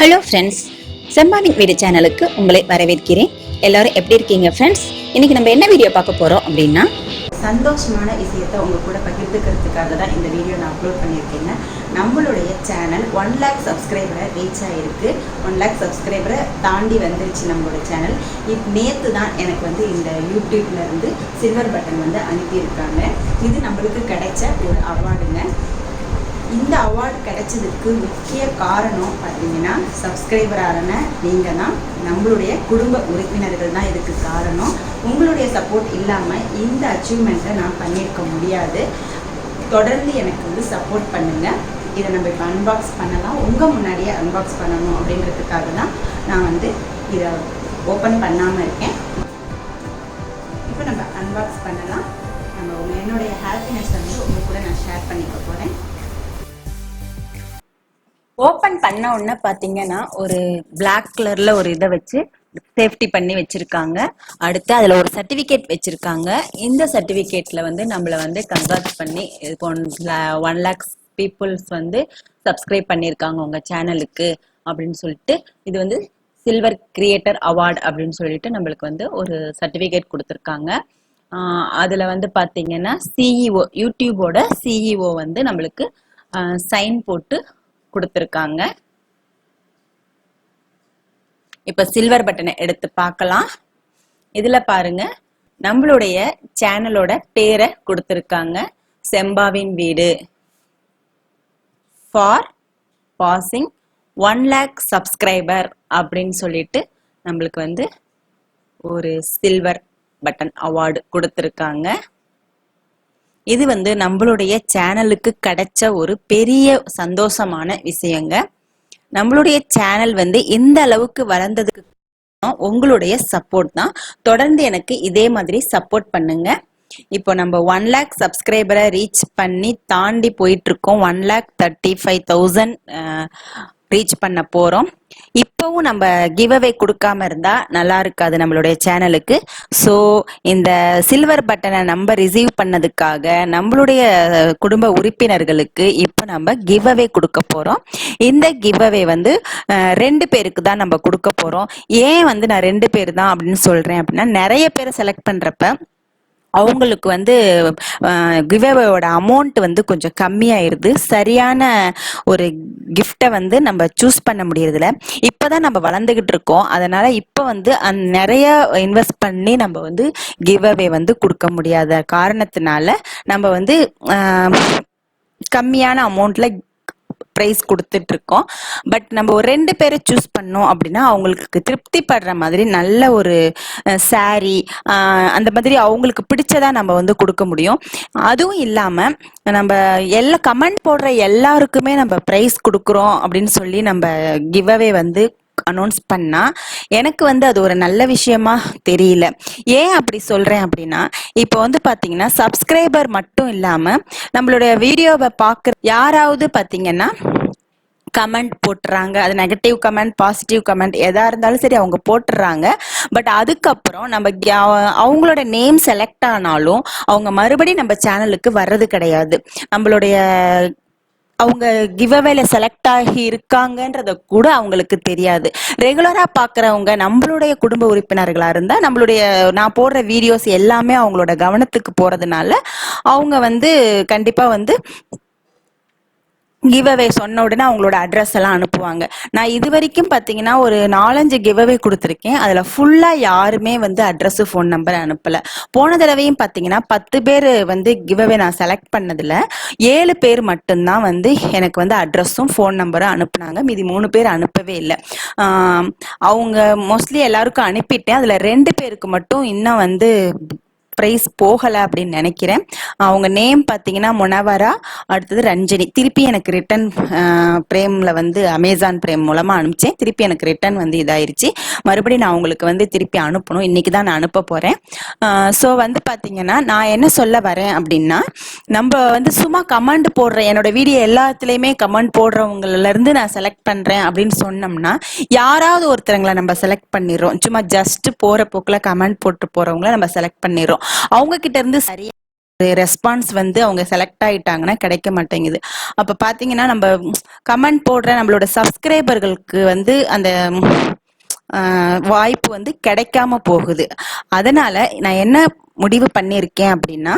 Hello friends செம்பாவின் வீடு சேனலுக்கு உங்களை வரவேற்கிறேன். எல்லாரும் எப்படி இருக்கீங்க ஃப்ரெண்ட்ஸ் இன்னைக்கு நம்ம என்ன வீடியோ பார்க்க போறோம் அப்படின்னா? சந்தோஷமான விஷயத்தை உங்க கூட பகிர்ந்துக்கிறதுக்காக தான் இந்த வீடியோ நான் அப்லோட் பண்ணியிருக்கேங்க. நம்மளுடைய சேனல் ஒன் லேக் சப்ஸ்கிரைபரை ரீச் ஆகிருக்கு ஒன் லேக் சப்ஸ்கிரைபரை தாண்டி வந்துருச்சு நம்மளோட சேனல் இப் நேற்று தான் எனக்கு வந்து இந்த யூடியூப்லேருந்து சில்வர் பட்டன் வந்து அனுப்பியிருக்காங்க. இது நம்மளுக்கு கிடைச்ச ஒரு அவார்டுங்க அவார்டு கிடைச்சதுக்கு முக்கிய காரணம் பார்த்தீங்கன்னா சப்ஸ்கிரைபரான நீங்கள் தான் நம்மளுடைய குடும்ப உறுப்பினர்கள் தான் இதுக்கு காரணம். உங்களுடைய சப்போர்ட் இல்லாமல் இந்த அச்சீவ்மெண்ட்டை நான் பண்ணியிருக்க முடியாது. தொடர்ந்து எனக்கு வந்து சப்போர்ட் பண்ணுங்கள் இதை நம்ம இப்போ அன்பாக்ஸ் பண்ணலாம். உங்கள் முன்னாடியே அன்பாக்ஸ் பண்ணணும் அப்படின்றதுக்காக தான் நான் வந்து இதை ஓப்பன் பண்ணாமல் இருக்கேன். இப்போ நம்ம அன்பாக்ஸ் பண்ணலாம். நம்ம என்னுடைய ஹாப்பினஸ் வந்து உங்கள் கூட நான் ஷேர் பண்ணிக்க போகிறேன் ஓபன் பண்ண உடனே பாத்தீங்கன்னா ஒரு பிளாக் கலர்ல ஒரு இதை வச்சு சேஃப்டி பண்ணி வச்சிருக்காங்க. அடுத்து அதுல ஒரு சர்டிபிகேட் வச்சிருக்காங்க. இந்த சர்டிபிகேட்ல வந்து நம்மள வந்து கன்வெர்ட் பண்ணி ஒன் லேக்ஸ் பீப்புள்ஸ் வந்து சப்ஸ்கிரைப் பண்ணியிருக்காங்க உங்க சேனலுக்கு அப்படின்னு சொல்லிட்டு இது வந்து சில்வர் கிரியேட்டர் அவார்ட் அப்படின்னு சொல்லிட்டு நம்மளுக்கு வந்து ஒரு சர்டிபிகேட் கொடுத்துருக்காங்க. அதுல வந்து பாத்தீங்கன்னா சிஇஓ யூடியூபோட சிஇஓ வந்து நம்மளுக்கு சைன் போட்டு கொடுத்துருக்காங்க. இப்ப சில்வர் பட்டனை எடுத்து பார்க்கலாம். இதுல பாருங்க நம்மளுடைய சேனலோட பேரை கொடுத்துருக்காங்க. செம்பாவின் வீடு. For passing one lakh subscriber அப்படின்னு சொல்லிட்டு நம்மளுக்கு வந்து ஒரு சில்வர் பட்டன் அவார்டு கொடுத்துருக்காங்க. இது வந்து நம்மளுடைய சேனலுக்கு கிடைச்ச ஒரு பெரிய சந்தோஷமான விஷயங்க. நம்மளுடைய சேனல் வந்து இந்த அளவுக்கு வளர்ந்ததுக்கு உங்களுடைய சப்போர்ட் தான். தொடர்ந்து எனக்கு இதே மாதிரி சப்போர்ட் பண்ணுங்க. இப்போ நம்ம ஒன் லேக் சப்ஸ்கிரைபரை ரீச் பண்ணி தாண்டி போயிட்டு இருக்கோம். One lakh thirty five thousand reach பண்ண போறோம். இப்பவும் நம்ம கிவ் அவே கொடுக்காம இருந்தா நல்லா இருக்காது நம்மளுடைய சேனலுக்கு ஸோ இந்த சில்வர் பட்டனை நம்ம ரிசீவ் பண்ணதுக்காக நம்மளுடைய குடும்ப உறுப்பினர்களுக்கு இப்போ நம்ம கிவ் அவே கொடுக்க போறோம். இந்த கிவ் அவே வந்து ரெண்டு பேருக்கு தான் நம்ம கொடுக்க போறோம். ஏன் வந்து நான் ரெண்டு பேர் தான் அப்படின்னு சொல்றேன் அப்படின்னா நிறைய பேரை செலக்ட் பண்றப்ப அவங்களுக்கு வந்து கிவ்அவேயோட அமௌண்ட் வந்து கொஞ்சம் கம்மியாயிருது. சரியான ஒரு கிஃப்டை வந்து நம்ம சூஸ் பண்ண முடியறதில்ல. இப்போதான் நம்ம வளர்ந்துகிட்டு இருக்கோம் அதனால இப்போ வந்து அந் நிறைய இன்வெஸ்ட் பண்ணி நம்ம வந்து கிவ்அவே வந்து கொடுக்க முடியாத காரணத்தினால நம்ம வந்து கம்மியான அமௌண்ட்ல ப்ரைஸ் கொடுத்துட்டு இருக்கோம் பட் நம்ம ஒரு ரெண்டு பேரை சூஸ் பண்ணோம் அப்படின்னா அவங்களுக்கு திருப்தி படுற மாதிரி நல்ல ஒரு சாரி அந்த மாதிரி அவங்களுக்கு பிடிச்சதா நம்ம வந்து கொடுக்க முடியும். அதுவும் இல்லாம நம்ம எல்லா கமெண்ட் போடுற எல்லாருக்குமே நம்ம ப்ரைஸ் கொடுக்குறோம் அப்படின்னு சொல்லி நம்ம கிவ்அவே வந்து அனௌன்ஸ் பண்ணா எனக்கு வந்து அது ஒரு நல்ல விஷயமா தெரியல. ஏன் அப்படி சொல்றேன் அப்படின்னா இப்போ வந்து பாத்தீங்கன்னா சப்ஸ்கிரைபர் மட்டும் இல்லாம நம்மளுடைய வீடியோவை பார்க்குற யாராவது பாத்தீங்கன்னா கமெண்ட் போட்டுறாங்க. அது நெகட்டிவ் கமெண்ட் பாசிட்டிவ் கமெண்ட் எதா இருந்தாலும் சரி அவங்க போட்டுறாங்க. பட் அதுக்கப்புறம் நம்ம கி- அவங்களோட நேம் செலக்ட் ஆனாலும் அவங்க மறுபடியும் நம்ம சேனலுக்கு வர்றது கிடையாது. நம்மளுடைய அவங்க கிவ்அவேல செலக்ட் ஆகி இருக்காங்கன்றத கூட அவங்களுக்கு தெரியாது. ரெகுலரா பாக்குறவங்க நம்மளுடைய குடும்ப உறுப்பினர்களா இருந்தா நம்மளுடைய நான் போடுற வீடியோஸ் எல்லாமே அவங்களோட கவனத்துக்கு போறதுனால அவங்க வந்து கண்டிப்பா வந்து கிவ் அவே சொன்ன உடனே அவங்களோட அட்ரஸ் எல்லாம் அனுப்புவாங்க. நான் இது வரைக்கும் பார்த்தீங்கன்னா ஒரு நாலஞ்சு கிவ் அவே கொடுத்துருக்கேன். அதில் ஃபுல்லாக யாருமே வந்து அட்ரஸ் ஃபோன் நம்பர் அனுப்பலை. போன தடவையும் பார்த்தீங்கன்னா பத்து பேர் வந்து கிவ் அவே நான் செலக்ட் பண்ணதில் ஏழு பேர் மட்டும்தான் வந்து எனக்கு வந்து அட்ரஸும் ஃபோன் நம்பரும் அனுப்புனாங்க. மீதி மூணு பேர் அனுப்பவே இல்லை. அவங்க மோஸ்ட்லி எல்லாருக்கும் அனுப்பிட்டேன். அதில் ரெண்டு பேருக்கு மட்டும் இன்னும் வந்து ப்ரைஸ் போகலை அப்படின்னு நினைக்கிறேன். அவங்க நேம் பார்த்தீங்கன்னா முனவரா அடுத்தது ரஞ்சினி. திருப்பி எனக்கு ரிட்டன் பிரேமில் வந்து அமேசான் பிரேம் மூலமாக அனுப்பிச்சேன். திருப்பி எனக்கு ரிட்டன் வந்து இதாயிருச்சு. மறுபடியும் நான் உங்களுக்கு வந்து திருப்பி அனுப்பணும். இன்னைக்கு தான் நான் அனுப்ப போகிறேன் ஸோ வந்து பார்த்தீங்கன்னா நான் என்ன சொல்ல வரேன் அப்படின்னா நம்ம வந்து சும்மா கமெண்ட் போடுற என்னோட வீடியோ எல்லாத்துலேயுமே கமெண்ட் போடுறவங்கல இருந்து நான் செலக்ட் பண்ணுறேன் அப்படின்னு சொன்னோம்னா யாராவது ஒருத்தரங்களை நம்ம செலக்ட் பண்ணிடுறோம். சும்மா ஜஸ்ட் போகிற போக்கில் கமெண்ட் போட்டு போகிறவங்கள நம்ம செலக்ட் பண்ணிடுறோம். அவங்க கிட்ட இருந்து சரியா ரெஸ்பான்ஸ் வந்து அவங்க செலக்ட் ஆயிட்டாங்கன்னா கிடைக்க மாட்டேங்குது. அப்ப பாத்தீங்கன்னா நம்ம கமெண்ட் போடுற நம்மளோட சப்ஸ்கிரைபர்களுக்கு வந்து அந்த வாய்ப்பு வந்து கிடைக்காம போகுது. அதனால நான் என்ன முடிவு பண்ணியிருக்கேன் அப்படின்னா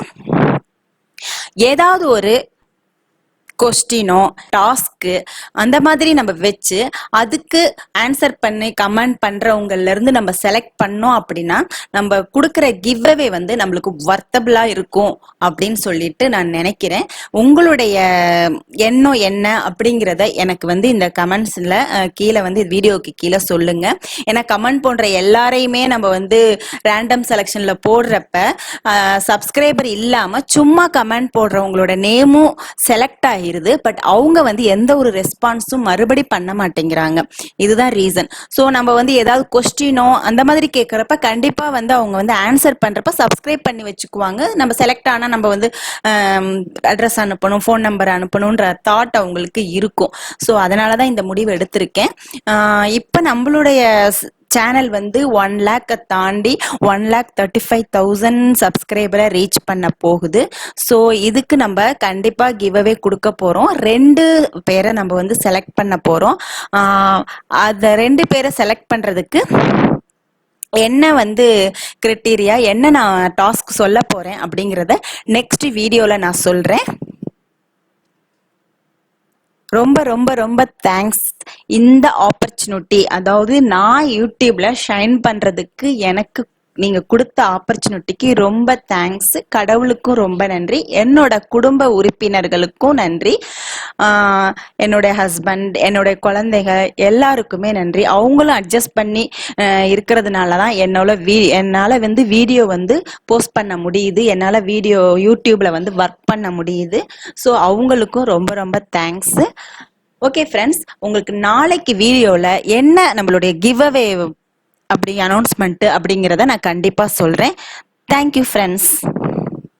ஏதாவது ஒரு கொஸ்டினோ டாஸ்க்கு அந்த மாதிரி நம்ம வச்சு அதுக்கு ஆன்சர் பண்ணி கமெண்ட் பண்ணுறவங்கலேருந்து நம்ம செலக்ட் பண்ணோம் அப்படின்னா நம்ம கொடுக்குற கிவ்அவே வந்து நம்மளுக்கு வர்த்தபிளா இருக்கும் அப்படின்னு சொல்லிட்டு நான் நினைக்கிறேன். உங்களுடைய எண்ணம் என்ன அப்படிங்கிறத எனக்கு வந்து இந்த கமெண்ட்ஸில் கீழே வந்து வீடியோக்கு கீழே சொல்லுங்க. ஏன்னா கமெண்ட் போன்ற எல்லாரையுமே நம்ம வந்து ரேண்டம் செலெக்ஷனில் போடுறப்ப சப்ஸ்கிரைபர் இல்லாமல் சும்மா கமெண்ட் போடுறவங்களோட நேமும் செலக்ட் ஆயிருது பட் அவங்க வந்து எந்த ஒரு ரெஸ்பான்ஸும் மறுபடி பண்ண மாட்டேங்கிறாங்க. இதுதான் ரீசன் ஸோ நம்ம வந்து ஏதாவது கொஸ்டினோ அந்த மாதிரி கேட்குறப்ப கண்டிப்பாக வந்து அவங்க வந்து ஆன்சர் பண்ணுறப்ப சப்ஸ்கிரைப் பண்ணி வச்சுக்குவாங்க. நம்ம செலக்ட் ஆனால் நம்ம வந்து அட்ரஸ் அனுப்பணும் ஃபோன் நம்பர் அனுப்பணுன்ற தாட் அவங்களுக்கு இருக்கும். ஸோ அதனால தான் இந்த முடிவு எடுத்திருக்கேன். இப்போ நம்மளுடைய சேனல் வந்து ஒன் லேக்கை தாண்டி one lakh thirty five thousand சப்ஸ்கிரைபரை reach பண்ண போகுது. ஸோ இதுக்கு நம்ம கண்டிப்பாக கிவ்அவே கொடுக்க போகிறோம் ரெண்டு பேரை நம்ம வந்து செலக்ட் பண்ண போகிறோம் அந்த ரெண்டு பேரை செலக்ட் பண்ணுறதுக்கு என்ன வந்து கிரிட்டீரியா என்ன நான் டாஸ்க் சொல்ல போகிறேன் அப்படிங்கிறத நெக்ஸ்ட் வீடியோவில் நான் சொல்கிறேன் ரொம்ப ரொம்ப ரொம்ப தேங்க்ஸ் இந்த ஆப்பர்ச்சுனிட்டி அதாவது நான் யூடியூப்ல ஷைன் பண்றதுக்கு எனக்கு நீங்க கொடுத்த ஆப்பர்ச்சுனிட்டிக்கு ரொம்ப தேங்க்ஸ் கடவுளுக்கும் ரொம்ப நன்றி. என்னோட குடும்ப உறுப்பினர்களுக்கும் நன்றி. என்னுடைய ஹஸ்பண்ட் என்னுடைய குழந்தைகள் எல்லாருக்குமே நன்றி. அவங்களும் அட்ஜஸ்ட் பண்ணி இருக்கிறதுனால தான் என்னோட வீ என்னால் வந்து வீடியோ வந்து போஸ்ட் பண்ண முடியுது. என்னால் வீடியோ யூடியூப்ல வந்து ஒர்க் பண்ண முடியுது. ஸோ அவங்களுக்கும் ரொம்ப ரொம்ப தேங்க்ஸ் ஓகே ஃப்ரெண்ட்ஸ் உங்களுக்கு நாளைக்கு வீடியோவில் என்ன நம்மளுடைய கிவ் அவே அப்படி அனௌன்ஸ்மெண்ட்டு அப்படிங்கிறத நான் கண்டிப்பாக சொல்கிறேன் தேங்க்யூ ஃப்ரெண்ட்ஸ்